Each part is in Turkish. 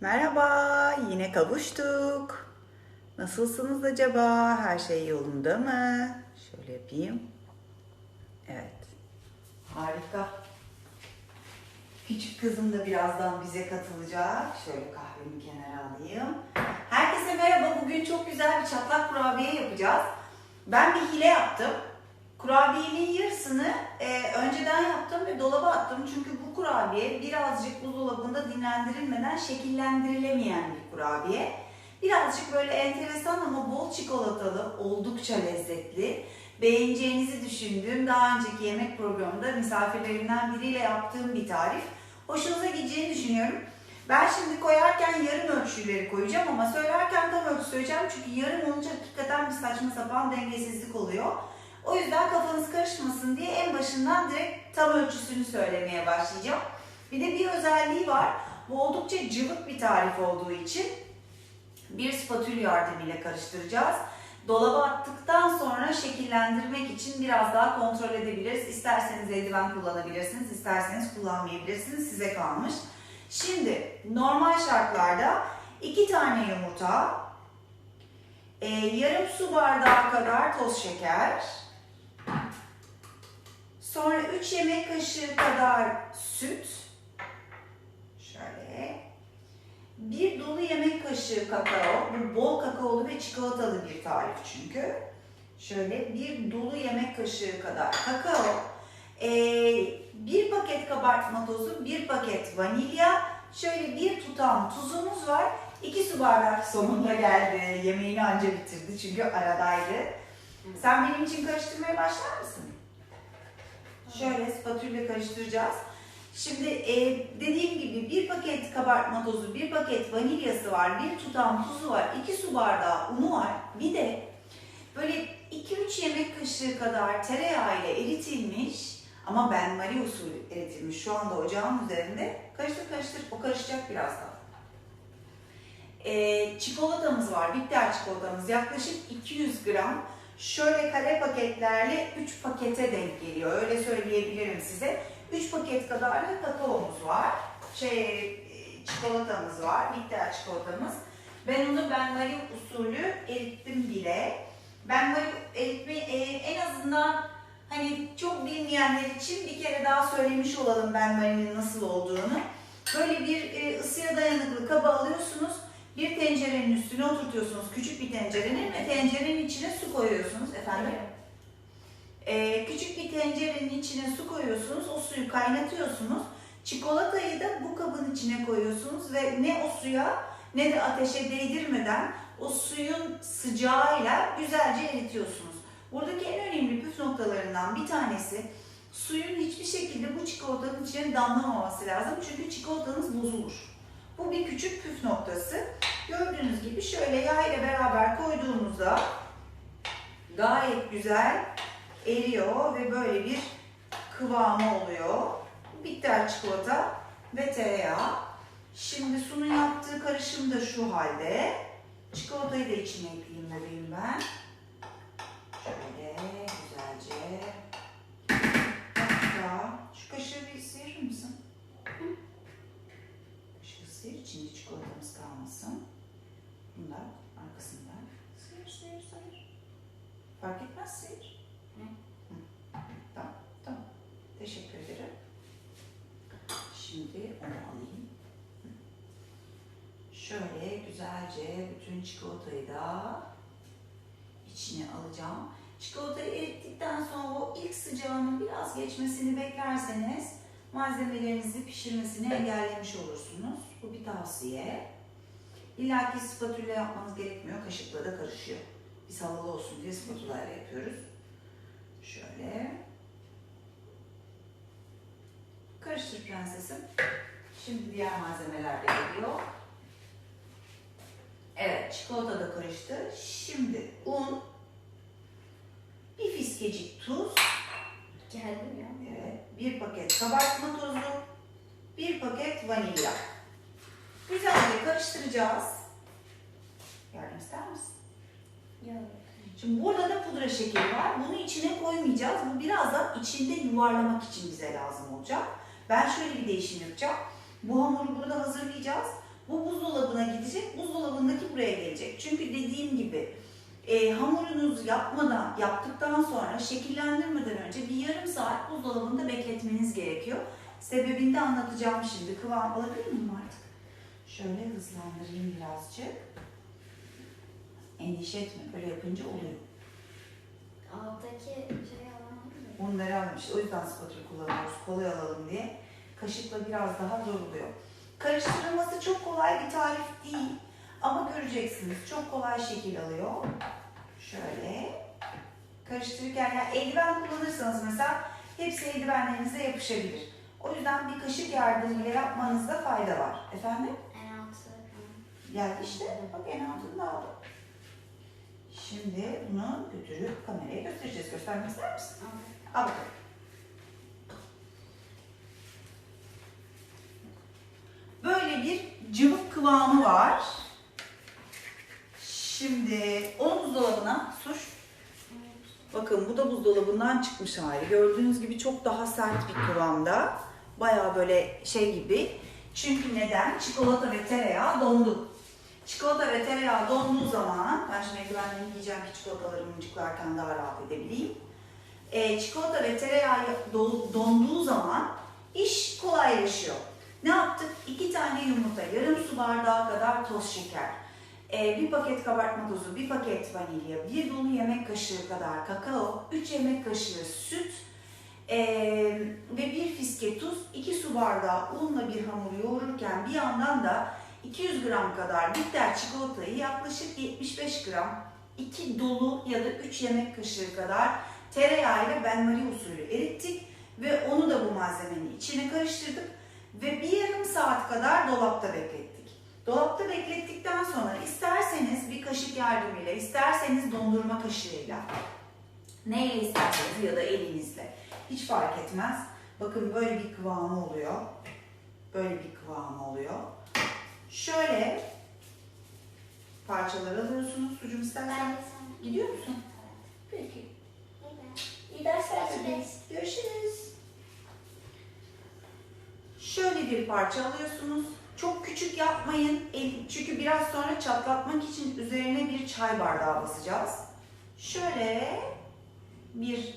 Merhaba, yine kavuştuk. Nasılsınız acaba? Her şey yolunda mı? Şöyle yapayım. Evet. Harika. Küçük kızım da birazdan bize katılacak. Şöyle kahvemi kenara alayım. Herkese merhaba. Bugün çok güzel bir çatlak kurabiye yapacağız. Ben bir hile yaptım. Kurabiyenin yarısını e, önceden yaptım ve dolaba attım. Çünkü bu kurabiye birazcık buzdolabında dinlendirilmeden şekillendirilemeyen bir kurabiye. Birazcık böyle enteresan ama bol çikolatalı, oldukça lezzetli. Beğeneceğinizi düşündüğüm daha önceki yemek programında misafirlerimden biriyle yaptığım bir tarif. Hoşunuza gideceğini düşünüyorum. Ben şimdi koyarken yarım ölçüleri koyacağım ama söylerken tam ölçü söyleyeceğim. Çünkü yarım olunca hakikaten bir saçma sapan dengesizlik oluyor. O yüzden kafanız karışmasın diye en başından direkt tam ölçüsünü söylemeye başlayacağım. Bir de bir özelliği var. Bu oldukça cıvık bir tarif olduğu için bir spatül yardımıyla karıştıracağız. Dolaba attıktan sonra şekillendirmek için biraz daha kontrol edebiliriz. İsterseniz eldiven kullanabilirsiniz, isterseniz kullanmayabilirsiniz. Size kalmış. Şimdi normal şartlarda iki tane yumurta, e, yarım su bardağı kadar toz şeker, sonra 3 yemek kaşığı kadar süt, şöyle, bir dolu yemek kaşığı kakao, bu bol kakaolu ve çikolatalı bir tarif çünkü. Şöyle bir dolu yemek kaşığı kadar kakao, ee, bir paket kabartma tozu, bir paket vanilya, şöyle bir tutam tuzumuz var. İki su bardak sonunda geldi. Yemeğini anca bitirdi çünkü aradaydı. Sen benim için karıştırmaya başlar mısın? Şöyle spatülle karıştıracağız. Şimdi e, dediğim gibi bir paket kabartma tozu, bir paket vanilyası var, bir tutam tuzu var, iki su bardağı unu var. Bir de böyle 2-3 yemek kaşığı kadar tereyağı ile eritilmiş ama ben Marie usulü eritilmiş şu anda ocağın üzerinde. Karıştır karıştır o karışacak birazdan. E, çikolatamız var, bitter çikolatamız yaklaşık 200 gram. Şöyle kare paketlerle 3 pakete denk geliyor. Öyle söyleyebilirim size. 3 paket kadar da kakaomuz var. Şey, çikolatamız var, bitter çikolatamız. Ben onu ben Marie usulü erittim bile. Ben Marie eritme e, en azından hani çok bilmeyenler için bir kere daha söylemiş olalım ben Marie'nin nasıl olduğunu. Böyle bir e, ısıya dayanıklı kaba tencerenin üstüne oturtuyorsunuz küçük bir tencerenin ve tencerenin içine su koyuyorsunuz efendim. Ee, küçük bir tencerenin içine su koyuyorsunuz, o suyu kaynatıyorsunuz. Çikolatayı da bu kabın içine koyuyorsunuz ve ne o suya ne de ateşe değdirmeden o suyun sıcağıyla güzelce eritiyorsunuz. Buradaki en önemli püf noktalarından bir tanesi suyun hiçbir şekilde bu çikolatanın içine damlamaması lazım çünkü çikolatanız bozulur. Bu bir küçük püf noktası. Gördüğünüz gibi şöyle yağ ile beraber koyduğumuzda gayet güzel eriyor ve böyle bir kıvamı oluyor. Bitter çikolata ve tereyağı. Şimdi sunun yaptığı karışım da şu halde. Çikolatayı da içine ekleyeyim bebeğim ben. Çikolatamız kalmasın. Bunlar arkasından. Sıyır sıyır sıyır. Fark etmez sıyır. Tamam, tamam. Teşekkür ederim. Şimdi onu alayım. Şöyle güzelce bütün çikolatayı da içine alacağım. Çikolatayı erittikten sonra o ilk sıcağının biraz geçmesini beklerseniz malzemelerinizi pişirmesini engellemiş olursunuz. Bu bir tavsiye. İlla ki spatülle yapmanız gerekmiyor. Kaşıkla da karışıyor. Biz havalı olsun diye spatula ile yapıyoruz. Şöyle. Karıştır prensesim. Şimdi diğer malzemeler de geliyor. Evet, çikolata da karıştı. Şimdi un, bir fiskecik tuz, Geldim ya. Evet, bir paket kabartma tozu, bir paket vanilya. Güzelce karıştıracağız. Yardım ister misin? Yok. Şimdi burada da pudra şekeri var. Bunu içine koymayacağız. Bu birazdan içinde yuvarlamak için bize lazım olacak. Ben şöyle bir değişim yapacağım. Bu hamuru burada hazırlayacağız. Bu buzdolabı gidecek? Buzdolabındaki buraya gelecek. Çünkü dediğim gibi e, hamurunuzu yapmadan, yaptıktan sonra şekillendirmeden önce bir yarım saat buzdolabında bekletmeniz gerekiyor. Sebebini de anlatacağım şimdi. Kıvam alabilir miyim artık? Şöyle hızlandırayım birazcık. Endişe etme, böyle yapınca oluyor. Alttaki şey alamadın mı? Bunları almış. O yüzden spatula kullanıyoruz. Kolay alalım diye. Kaşıkla biraz daha zor oluyor. Karıştırılması çok kolay bir tarif değil. Ama göreceksiniz. Çok kolay şekil alıyor. Şöyle. Karıştırırken yani eldiven kullanırsanız mesela hepsi eldivenlerinize yapışabilir. O yüzden bir kaşık yardımıyla yapmanızda fayda var. Efendim? En altı. Geldi işte. Bak en altında aldım. Şimdi bunu götürüp kameraya göstereceğiz. Göstermek ister misin? Al bakalım. Böyle bir cıvık kıvamı var. Şimdi onu buzdolabına suş. Bakın bu da buzdolabından çıkmış hali. Gördüğünüz gibi çok daha sert bir kıvamda. Bayağı böyle şey gibi. Çünkü neden? Çikolata ve tereyağı dondu. Çikolata ve tereyağı donduğu zaman, ben şimdi eldivenlerimi giyeceğim ki çikolatalarımı mıncıklarken daha rahat edebileyim. E, çikolata ve tereyağı do- donduğu zaman iş kolaylaşıyor. Ne yaptık? İki tane yumurta, yarım su bardağı kadar toz şeker, e, bir paket kabartma tozu, bir paket vanilya, bir dolu yemek kaşığı kadar kakao, 3 yemek kaşığı süt e, ve bir fiske tuz, 2 su bardağı unla bir hamur yoğururken bir yandan da 200 gram kadar bitter çikolatayı yaklaşık 75 gram, 2 dolu ya da 3 yemek kaşığı kadar tereyağıyla benmari usulü erittik ve onu da bu malzemenin içine karıştırdık ve bir yarım saat kadar dolapta beklettik. Dolapta beklettikten sonra isterseniz bir kaşık yardımıyla, isterseniz dondurma kaşığıyla, neyle isterseniz ya da elinizle hiç fark etmez. Bakın böyle bir kıvamı oluyor. Böyle bir kıvamı oluyor. Şöyle parçalar alıyorsunuz. Sucum istersen. Gidiyor musun? Peki. İyi dersler. Görüşürüz. Şöyle bir parça alıyorsunuz. Çok küçük yapmayın. Çünkü biraz sonra çatlatmak için üzerine bir çay bardağı basacağız. Şöyle bir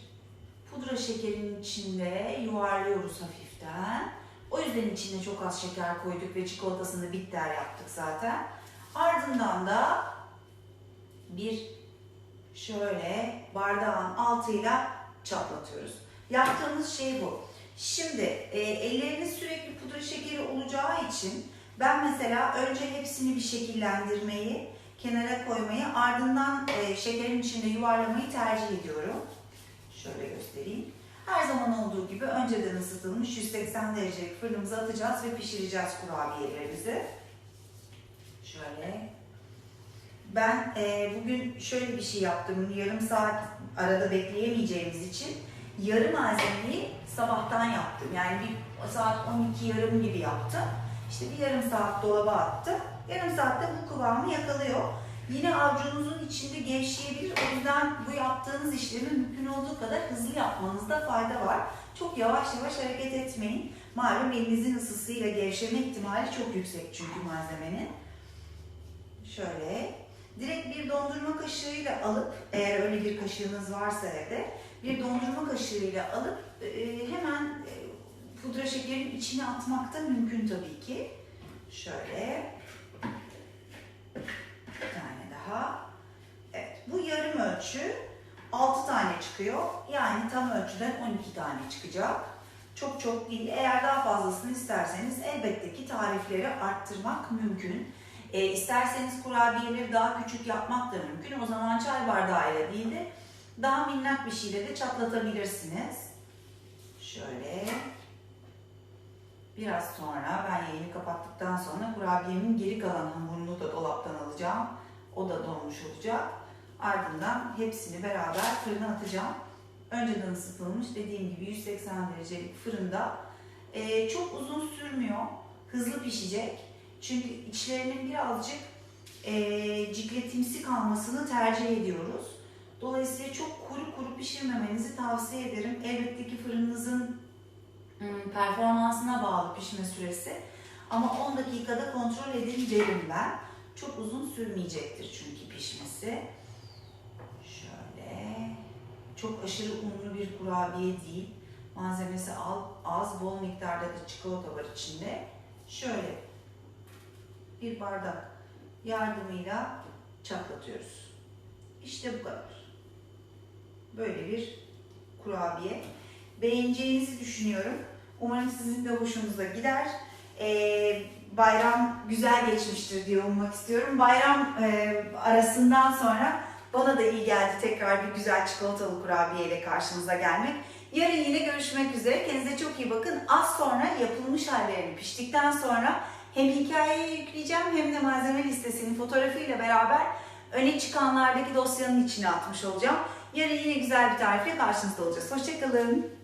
pudra şekerin içinde yuvarlıyoruz hafiften. O yüzden içine çok az şeker koyduk ve çikolatasını bitter yaptık zaten. Ardından da bir şöyle bardağın altıyla çatlatıyoruz. Yaptığımız şey bu. Şimdi e, elleriniz sürekli pudra şekeri olacağı için ben mesela önce hepsini bir şekillendirmeyi, kenara koymayı, ardından e, şekerin içinde yuvarlamayı tercih ediyorum. Şöyle göstereyim. Her zaman olduğu gibi önceden ısıtılmış 180 derecelik fırınımıza atacağız ve pişireceğiz kurabiyelerimizi. Şöyle ben e, bugün şöyle bir şey yaptım. Yarım saat arada bekleyemeyeceğimiz için yarı malzemeyi sabahtan yaptım. Yani bir saat 12 yarım gibi yaptım. İşte bir yarım saat dolaba attım. Yarım saatte bu kıvamı yakalıyor. Yine avucunuzun içinde gevşeyebilir. O yüzden bu yaptığınız işlemi mümkün olduğu kadar hızlı yapmanızda fayda var. Çok yavaş yavaş hareket etmeyin. Malum elinizin ısısıyla gevşeme ihtimali çok yüksek çünkü malzemenin. Şöyle direkt bir dondurma kaşığıyla alıp eğer öyle bir kaşığınız varsa evde bir dondurma kaşığıyla alıp e, hemen e, pudra şekerin içine atmak da mümkün tabii ki. Şöyle bir tane daha. Evet bu yarım ölçü 6 tane çıkıyor. Yani tam ölçüden 12 tane çıkacak. Çok çok değil. Eğer daha fazlasını isterseniz elbette ki tarifleri arttırmak mümkün. E, isterseniz kurabiyeleri daha küçük yapmak da mümkün. O zaman çay bardağıyla değil de daha minnak bir şeyle de çatlatabilirsiniz. Şöyle. Biraz sonra ben yayını kapattıktan sonra kurabiyemin geri kalan hamurunu da dolaptan alacağım. O da donmuş olacak. Ardından hepsini beraber fırına atacağım. Önceden ısıtılmış dediğim gibi 180 derecelik fırında. E, çok uzun sürmüyor. Hızlı pişecek. Çünkü içlerinin birazcık e, cikletimsi kalmasını tercih ediyoruz. Dolayısıyla çok kuru kuru pişirmemenizi tavsiye ederim. Elbette ki fırınınızın performansına bağlı pişme süresi. Ama 10 dakikada kontrol edin derim ben. Çok uzun sürmeyecektir çünkü pişmesi. Şöyle. Çok aşırı unlu bir kurabiye değil. Malzemesi al- az, bol miktarda da çikolata var içinde. Şöyle bir bardak yardımıyla çatlatıyoruz. İşte bu kadar. Böyle bir kurabiye. Beğeneceğinizi düşünüyorum. Umarım sizin de hoşunuza gider. Ee, bayram güzel geçmiştir diye ummak istiyorum. Bayram e, arasından sonra bana da iyi geldi tekrar bir güzel çikolatalı kurabiye ile karşınıza gelmek. Yarın yine görüşmek üzere. Kendinize çok iyi bakın. Az sonra yapılmış hallerini piştikten sonra hem hikayeye yükleyeceğim hem de malzeme listesinin fotoğrafıyla beraber öne çıkanlardaki dosyanın içine atmış olacağım. Yarın yine güzel bir tarifle karşınızda olacağız. Hoşçakalın.